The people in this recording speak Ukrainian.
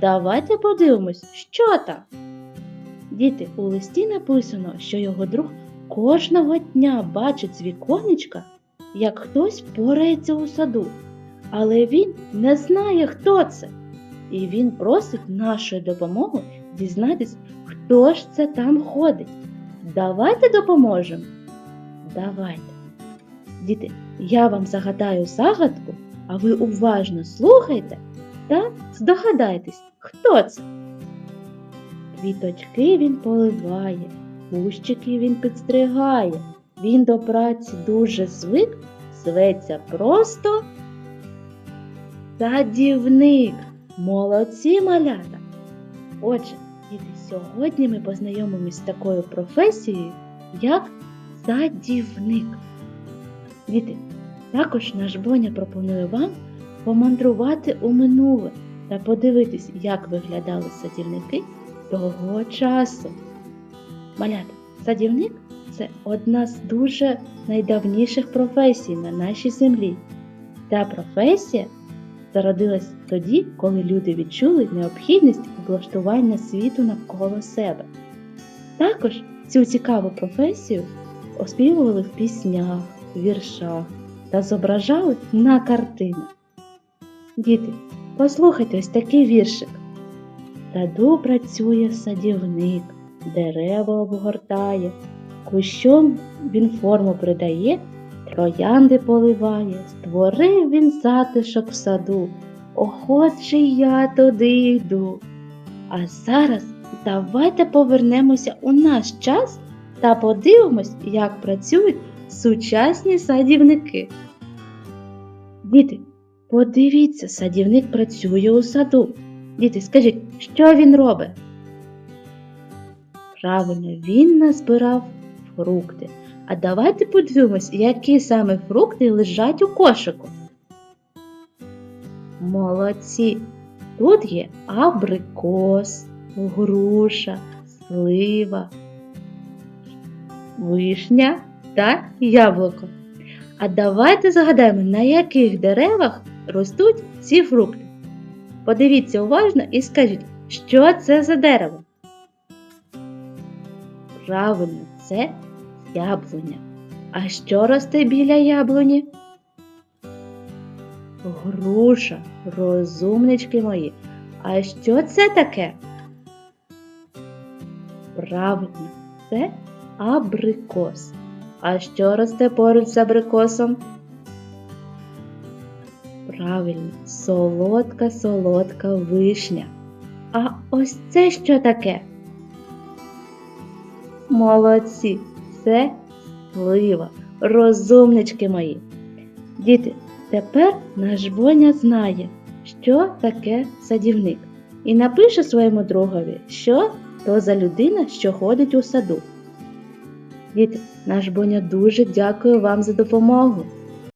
Давайте подивимось, що там. Діти, у листі написано, що його друг кожного дня бачить з віконечка, як хтось порається у саду, але він не знає, хто це. І він просить нашої допомоги дізнатись, хто ж це там ходить. Давайте допоможемо. Давайте. Діти, я вам загадаю загадку, а ви уважно слухайте та здогадайтесь, хто це. Квіточки він поливає, кущики він підстригає. Він до праці дуже звик, зветься просто садівник. Молодці малята. Отже, діти, сьогодні ми познайомимось з такою професією, як садівник. Діти, також наш Боня пропонує вам помандрувати у минуле та подивитись, як виглядали садівники того часу. Малята, садівник це одна з дуже найдавніших професій на нашій землі. Ця професія зародилась тоді, коли люди відчули необхідність облаштування світу навколо себе. Також цю цікаву професію оспівували в піснях, віршах та зображали на картинах. Діти, послухайте ось такий віршик. В саду працює садівник, дерева обгортає, кущом він форму придає, троянди поливає, створив він затишок в саду, охоче я туди йду. А зараз давайте повернемося у наш час та подивимось, як працюють сучасні садівники. Діти, подивіться, садівник працює у саду. Діти, скажіть, що він робить? Правильно, він назбирав фрукти. А давайте подивимось, які саме фрукти лежать у кошику. Молодці! Тут є абрикос, груша, слива, вишня та яблуко. А давайте згадаємо, на яких деревах ростуть ці фрукти. Подивіться уважно і скажіть, що це за дерево? Правильно, це яблуня. А що росте біля яблуні? Груша, розумнички мої. А що це таке? Правильно, це абрикос. А що росте поруч з абрикосом? Правильно, солодка солодка вишня. А ось це що таке? Молодці, це слива, розумнички мої. Діти, тепер наш Боня знає, що таке садівник, і напише своєму другові, що то за людина, що ходить у саду. Діти, наш Боня дуже дякує вам за допомогу.